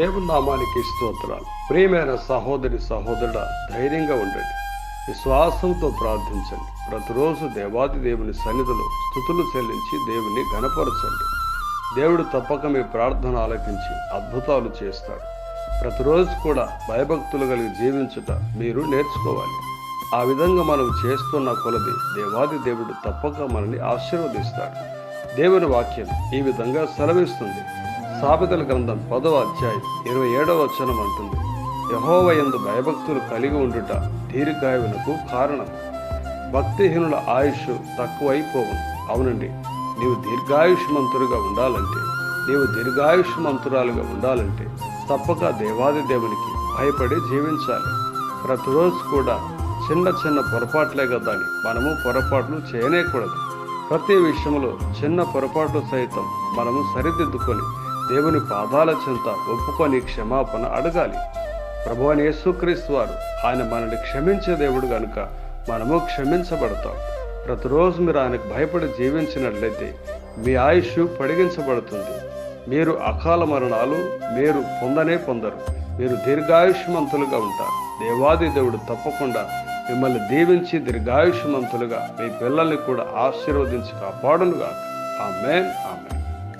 దేవునామానికి స్తోత్రాలు. ప్రియమైన సహోదరి సహోదరుడ ధైర్యంగా ఉండండి. విశ్వాసంతో ప్రార్థించండి. ప్రతిరోజు దేవాది దేవుని సన్నిధిలో స్థుతులు చెల్లించి దేవుని ఘనపరచండి. దేవుడు తప్పక మీ ప్రార్థన ఆలకించి అద్భుతాలు చేస్తాడు. ప్రతిరోజు కూడా భయభక్తులు కలిగి జీవించుట మీరు నేర్చుకోవాలి. ఆ విధంగా మనం చేస్తున్న కొలది దేవాది దేవుడు తప్పక మనల్ని ఆశీర్వదిస్తాడు. దేవుని వాక్యం ఈ విధంగా సెలవిస్తుంది. సామెతల గ్రంథం పదవ అధ్యాయం ఇరవై ఏడవ వచనం అంటుంది. యహోవయందు భయభక్తులు కలిగి ఉండుట దీర్ఘాయువులకు కారణం. భక్తిహీనుల ఆయుష్ తక్కువైపోవును. అవునండి నీవు దీర్ఘాయుష్మంతుడిగా ఉండాలంటే నీవు దీర్ఘాయుష్మంతురాలుగా ఉండాలంటే తప్పక దేవాది దేవునికి భయపడి జీవించాలి. ప్రతిరోజు కూడా చిన్న చిన్న పొరపాట్లే కదా అని మనము పొరపాట్లు చేయనేకూడదు. ప్రతి విషయంలో చిన్న పొరపాట్లు సైతం మనము సరిదిద్దుకొని దేవుని పాదాల చెంత ఒప్పుకొని క్షమాపణ అడగాలి. ప్రభు అని యేసుక్రీస్తు వారు ఆయన మనల్ని క్షమించే దేవుడు కనుక మనము క్షమించబడతాం. ప్రతిరోజు మీరు ఆయనకు భయపడి జీవించినట్లయితే మీ ఆయుష్ పొడిగించబడుతుంది. మీరు అకాల మరణాలు మీరు పొందనే పొందరు. మీరు దీర్ఘాయుష్మంతులుగా ఉంటారు. దేవాది దేవుడు తప్పకుండా మిమ్మల్ని దీవించి దీర్ఘాయుష్మంతులుగా మీ పిల్లల్ని కూడా ఆశీర్వదించి కాపాడునుగా ఆమెన్ ఆమెన్.